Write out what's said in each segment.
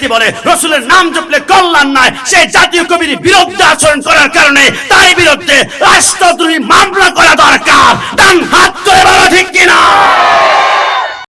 ব্যক্তি বলে, রসুলের নাম জপলে কল্যাণ নাই। সেই জাতীয় কবির বিরুদ্ধে আচরণ করার কারণে তার বিরুদ্ধে রাষ্ট্রদ্রোহী মামলা করা দরকার। ডান হাত ধরে বলা ঠিক কিনা?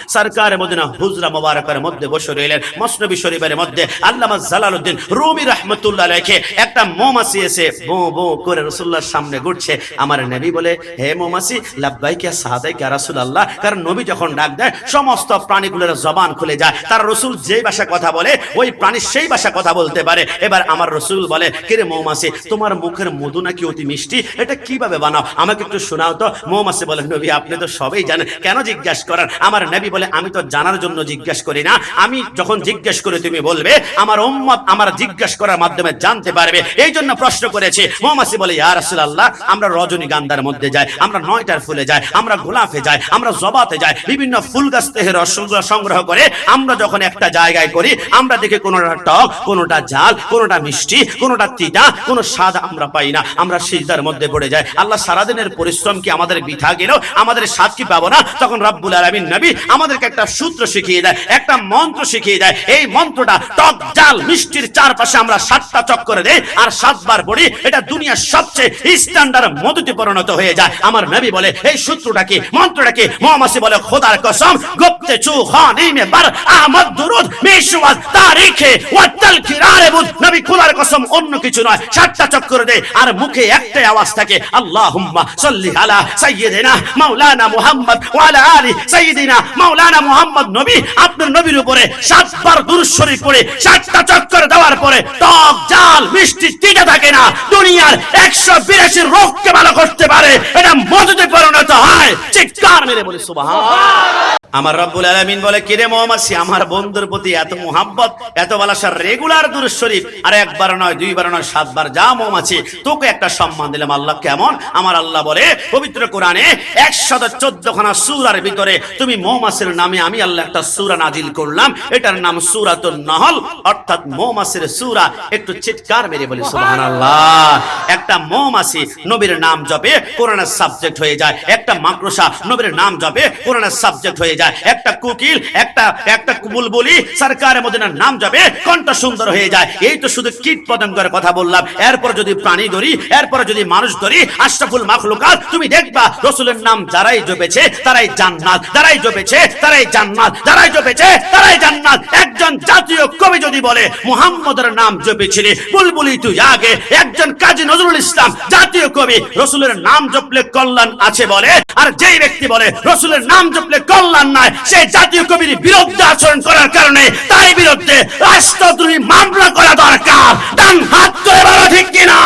সরকার মদিনা হুজরা মোবারকের মধ্যে বসে রইলেন। মসনবী শরীফের মধ্যে আল্লামা জালালউদ্দিন রুমি রহমতুল্লাহ রেখে একটা মৌমাছি এসে বো বো করে রসুল্লাহর সামনে ঘুরছে। আমার নবী বলে, হে মৌমাছি, লাব্বাইকা সাহাদাইকা রাসূলুল্লাহ। কারণ নবী যখন ডাক দেয়, সমস্ত প্রাণীগুলোর জবান খুলে যায়। তার রসুল যেই ভাষা কথা বলে, ওই প্রাণী সেই ভাষা কথা বলতে পারে। এবার আমার রসুল বলে কিরে মৌমাছি, তোমার মুখের মধু নাকি অতি মিষ্টি? এটা কীভাবে বানাও? আমাকে একটু শোনাও তো। মৌমাছি বলে, নবী, আপনি তো সবই জানেন। কেন জিজ্ঞাসা করেন? আমার নবী বলে, আমি তো জানার জন্য জিজ্ঞাসা করি না। আমি যখন জিজ্ঞেস করে, তুমি বলবে, আমার উম্মত আমার জিজ্ঞাসা করার মাধ্যমে জানতে পারবে। এই জন্য প্রশ্ন করেছি, মৌমাছি বলে, ইয়া রাসূলুল্লাহ, আমরা রজনীগন্ধার মধ্যে যাই, আমরা নয়টার ফুলে যাই, আমরা গোলাপে যাই, আমরা জবাতে যাই, বিভিন্ন ফুল গাছ থেকে রসগুলো সংগ্রহ করে আমরা যখন একটা জায়গায় করি, আমরা দেখি কোনোটা টক, কোনোটা ঝাল, কোনোটা মিষ্টি, কোনোটা তিতা, কোনো স্বাদ আমরা পাই না। আমরা সিজদার মধ্যে পড়ে যাই। আল্লাহ সারাদিনের পরিশ্রম কি আমাদের বৃথা গেল? আমাদের স্বাদ কি পাবো না? তখন রব্বুল আলামিন নবী আমাদেরকে একটা সূত্র শিখিয়ে দেয়, একটা মন্ত্র শিখিয়ে দেয়। এই মন্ত্রটা টক জাল মিষ্টির চারপাশে আমরা সাতটা চক্কর দেই আর সাতবার পড়ি। এটা দুনিয়ার সবচেয়ে স্ট্যান্ডার্ড মধুতে পরিণত হয়ে যায়। আমার নবী বলে, এই সূত্রটা কি? মন্ত্রটা কি? মহামাসি বলে, খোদার কসম, গুপ্তে চু খানি মে বার আহমদ দুরুদ মিশওয়াজ তারিখে ওয়াতাল কিরারে বুদ নবী খোদার কসম, অন্য কিছু নয়। সাতটা চক্কর দেয় আর মুখে একটাই আওয়াজ থাকে, আল্লাহুম্মা সাল্লি আলা সাইয়্যিদিনা মাওলানা মুহাম্মদ ওয়া আলা আলি সাইয়্যিদিনা মাওলানা মুহাম্মদ নবী আপনার নবীর উপরে সাতবার শরীফ পড়ে, সাতটা চক্কর দেওয়ার পরে টক জাল, মিষ্টি তিতা থাকে না। দুনিয়ার 182 রোগকে ভালো করতে পারে, এটা মধুতে পরিণত হয়। চিৎকার মেরে বলে, সুবহান। আমার রব্বুল আলামিন বলে, কিরে মৌমাছি আমার বন্ধুর প্রতি এত মোহাব্বত, এত ভালোবাসা রেগুলার দুরূদ শরীফ আর একবার নয়, দুইবার নয়, সাতবার যা মৌমাছি, তোকে একটা সম্মান দিলাম, আল্লাহ কেমন? আমার আল্লাহ বলে, পবিত্র কোরআনে একশত চোদ্দ খানা সুরার ভিতরে তুমি মৌমাছির নামে আমি আল্লাহ একটা সুরা নাজিল করলাম। এটার নাম সুরাতুন নহল, অর্থাৎ মৌমাছির সুরা। একটু চিৎকার মেরে বলি, সুবহানাল্লাহ। একটা মৌমাছি নবীর নাম জপে, কোরআনের সাবজেক্ট হয়ে যায়। একটা মাকড়সা নবীর নাম জপে, কোরআনের সাবজেক্ট হয়ে যায়। একটা কুকিল, একটা একটা বুলবুলি সরকারের মদিনার নাম যাবে কণ্ঠ সুন্দর হয়ে যায়। এই তো শুধু কীট পতঙ্গের কথা বললাম। এরপর যদি প্রাণী ধরি, এরপর যদি মানুষ ধরি, আশরাফুল মাখলুকাত, তুমি দেখবা রসুলের নাম যারাই জপেছে, তারাই জান্নাত, যারাই জপেছে তারাই জান্নাত, যারাই জপেছে তারাই জান্নাত। একজন জাতীয় কবি যদি বলে, মুহাম্মদের নাম জপেছিলি, বুলবুলি তুই আগে। একজন কাজী নজরুল ইসলাম, জাতীয় কবি, রসুলের নাম জপলে কল্যাণ আছে বলে। আর যেই ব্যক্তি বলে, রসুলের নাম জপলে কল্যাণ নয় সেই জাতীয় কবির বিরুদ্ধে আচরণ করার কারণে তার বিরুদ্ধে রাষ্ট্রদ্রোহী মামলা করা দরকার। ডান হাত করে বলা ঠিক কিনা?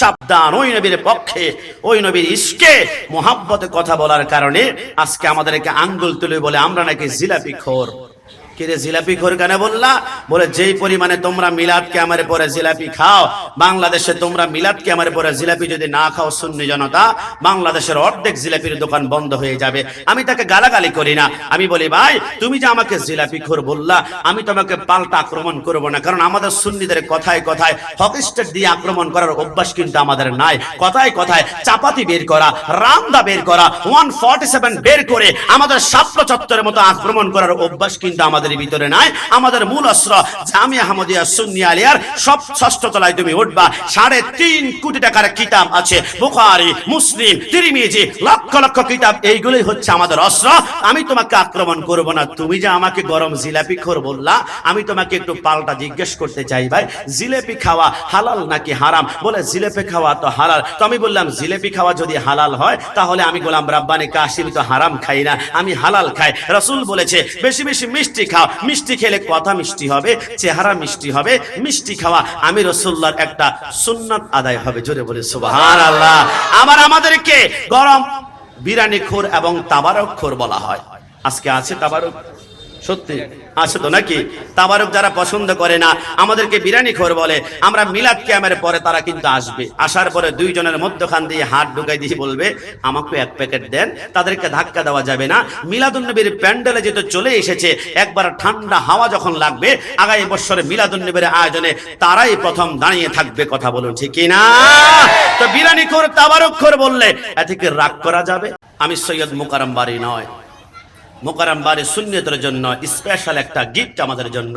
সাবধান, ওই নবীর পক্ষে, ওই নবীর ইস্কে মোহাব্বতে কথা বলার কারণে আজকে আমাদেরকে আঙ্গুল তুলে বলে, আমরা নাকি জিলাপি খোর। কিরে জিলাপি খোর কেন বললা? বলে, যেই পরিমাণে তোমরা মিলাদ আমার পরে জিলাপি খাও, বাংলাদেশে তোমরা মিলাদ আমার পরে জিলাপি যদি না খাও, সুন্নি জনতা, বাংলাদেশের অর্ধেক জিলাপির দোকান বন্ধ হয়ে যাবে। আমি তাকে গালাগালি করি না। আমি বলি, ভাই, তুমি যে আমাকে জিলাপি খোর বললা, আমি তোমাকে পাল্টা আক্রমণ করব না। কারণ আমাদের সুন্নিদের কথায় কথায় হকিস্টেট দিয়ে আক্রমণ করার অভ্যাস কিন্তু আমাদের নাই। কথায় কথায় চাপাতি বের করা, রামদা বের করা ওয়ান ফর্টি সেভেন বের করে আমাদের সাপ্ল চত্বরের মতো আক্রমণ করার অভ্যাস কিন্তু আমাদের ভিতরে নাই। আমাদের মূল অস্ত্র জামি আহমদিয়া সুন্নি আলিয়ার সব ষষ্ঠ তলায় তুমি উঠবা। সাড়ে তিন কোটি টাকার কিতাব আছে। বুখারি, মুসলিম, তিরিমিজি, লক্ষ লক্ষ কিতাব। এইগুলোই হচ্ছে আমাদের অস্ত্র। আমি তোমাকে আক্রমণ করব না। তুমি যে আমাকে গরম জিলাপি খোর বললা, আমি তোমাকে একটু পাল্টা জিজ্ঞেস করতে চাই ভাই। জিলেপি খাওয়া হালাল নাকি হারাম? বলে জিলেপি খাওয়া তো হালাল। তো আমি বললাম, জিলেপি খাওয়া যদি হালাল হয়, তাহলে আমি গোলাম রাব্বানি কাশিম তো হারাম খাই না। আমি হালাল খাই। রসুল বলেছে, বেশি বেশি মিষ্টি খাও। মিষ্টি খেলে কথা মিষ্টি হবে, চেহারা মিষ্টি হবে, মিষ্টি খাওয়া আমি রসুল্লার একটা সুন্নত আদায় হবে। জোরে বলে সুবাহান আল্লাহ আবার আমাদেরকে গরম বিরানি খোর এবং তাবারক খোর বলা হয়। আজকে আছে তাবারক? সত্যি। আছে তো নাকি? তাবারক যারা পছন্দ করে না, আমাদেরকে বিরিয়ানি খোর বলে, আমরা মিলাদ ক্যামের পরে তারা কিন্তু আসবে। আসার পরে দুইজনের মধ্যখান দিয়ে হাত ঢুকাই দিয়ে বলবে, আমাকে এক প্যাকেট দেন, তাদেরকে ধাক্কা দেওয়া যাবে না। মিলাদুন্নবীর প্যান্ডেলে যেহেতু চলে এসেছে, একবার ঠান্ডা হাওয়া যখন লাগবে, আগামী বছরে মিলাদুন্নবীর আয়োজনে তারাই প্রথম দাঁড়িয়ে থাকবে কথা বলুন, ঠিক না তো বিরিয়ানি খোর, তাবারক খোর বললে, এ থেকে রাগ করা যাবে? আমি সৈয়দ মুকারম বাড়ি নয়। মোকারাম বারে শূন্যতের জন্য স্পেশাল একটা গিফট আমাদের জন্য।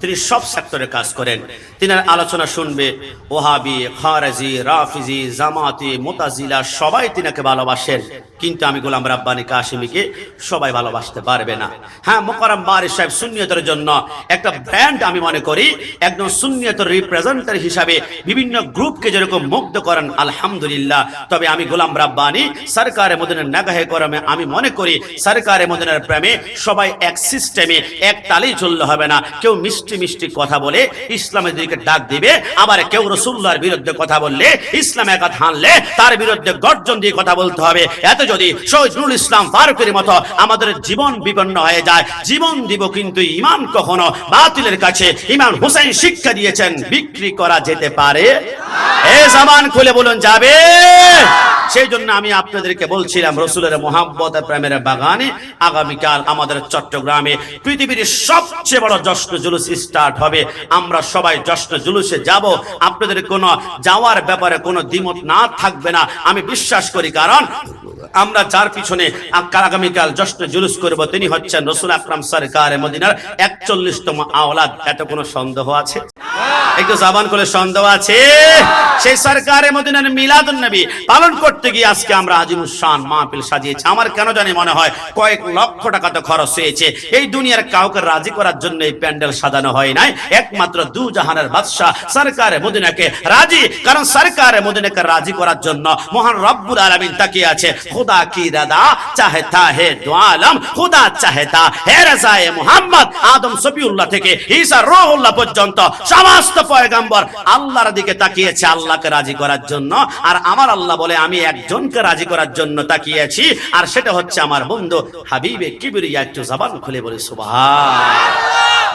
তিনি সব সেক্টরে কাজ করেন। তিনার আলোচনা শুনবে ওহাবি, খারাজি, রাফিজি, জামাতি, মোতাজিলা, সবাই তিনাকে ভালোবাসেন। কিন্তু আমি গোলাম রাব্বানি কাশিমিকে সবাই ভালোবাসতে পারবে না। হ্যাঁ মোকারাম বারি সাহেব সুন্নিয়তের জন্য একটা ব্র্যান্ড আমি মনে করি, একজন সুন্নিয়তের রিপ্রেজেন্টার হিসাবে বিভিন্ন গ্রুপকে যেরকম মুগ্ধ করেন, আলহামদুলিল্লাহ। তবে আমি গোলাম রাব্বানি, সরকারে মদিনের নাগাহে করমে, আমি মনে করি সরকারে মদিনের প্রেমে সবাই এক সিস্টেমে এক তালেই চললে হবে না। কেউ মিষ্টি মিষ্টি কথা বলে ইসলামের দিকে ডাক দিবে। আবার কেউ রসুল্লাহর বিরুদ্ধে কথা বললে, ইসলাম একা হানলে তার বিরুদ্ধে গর্জন দিয়ে কথা বলতে হবে। এত যদি শহীদুল ইসলাম ফারুকের মতো আমাদের জীবন বিপন্ন হয়ে যায়, জীবন দিব কিন্তু ইমান কখনো বাতিলের কাছে। ইমাম হুসাইন শিক্ষা দিয়েছেন, বিক্রি করা যেতে পারে। এ জামান খুলে বলুন, যাবে। সেই জন্য আমি আপনাদেরকে বলছিলাম, রসুলের মোহাম্মত প্রেমের বাগানে আগামীকাল আমাদের চট্টগ্রামে পৃথিবীর সবচেয়ে বড় জশ্ন জুলুস স্টার্ট হবে। আমরা সবাই জশ্ন জুলুসে যাব। আপনাদের কোনো যাওয়ার ব্যাপারে কোনো দ্বিমত না থাকবে না। আমি বিশ্বাস করি, কারণ আমরা যার পিছনে আগামীকাল জশ্ন জুলুস করব, তিনি হচ্ছেন রসুল আকরাম সরকার মদিনার একচল্লিশতম আওলাদ। এত কোনো সন্দেহ আছে? একটু জাবান করে সন্দেহ আছে? সেই সরকারে মদিনার মিলাদুন নবী পালন করতে গিয়ে আজকে আমরা আজিমুস শান মাহফিল সাজিয়েছি। আমার কেন জানি মনে হয় কয়েক লক্ষ টাকা তো খরচ হয়েছে। এই দুনিয়ার কাউকে রাজি করার জন্য এই প্যান্ডেল সাজানো হয় নাই। একমাত্র দু জাহানের বাদশাহ সরকারে মদিনাকে রাজি। কারণ সরকারে মদিনাকে রাজি করার জন্য মহান রব্বুল আলামিন তাকিয়ে আছে। খুদা কি দাদা চাহেতা হে দু আলম, খুদা চাহেতা হে রাজায়ে মুহাম্মদ। আদম সফিউল্লাহ থেকে ঈসা রুহুল্লাহ পর্যন্ত সমস্ত পয়গাম্বর আল্লাহর দিকে তাকিয়েছে আল্লাহকে রাজি করার জন্য। আর আমার আল্লাহ বলে, আমি একজনকে রাজি করার জন্য তাকিয়েছি। আর সেটা হচ্ছে আমার বন্ধু হাবিবে কিবরিয়া একটু জবান খুলে বলে, সুবহান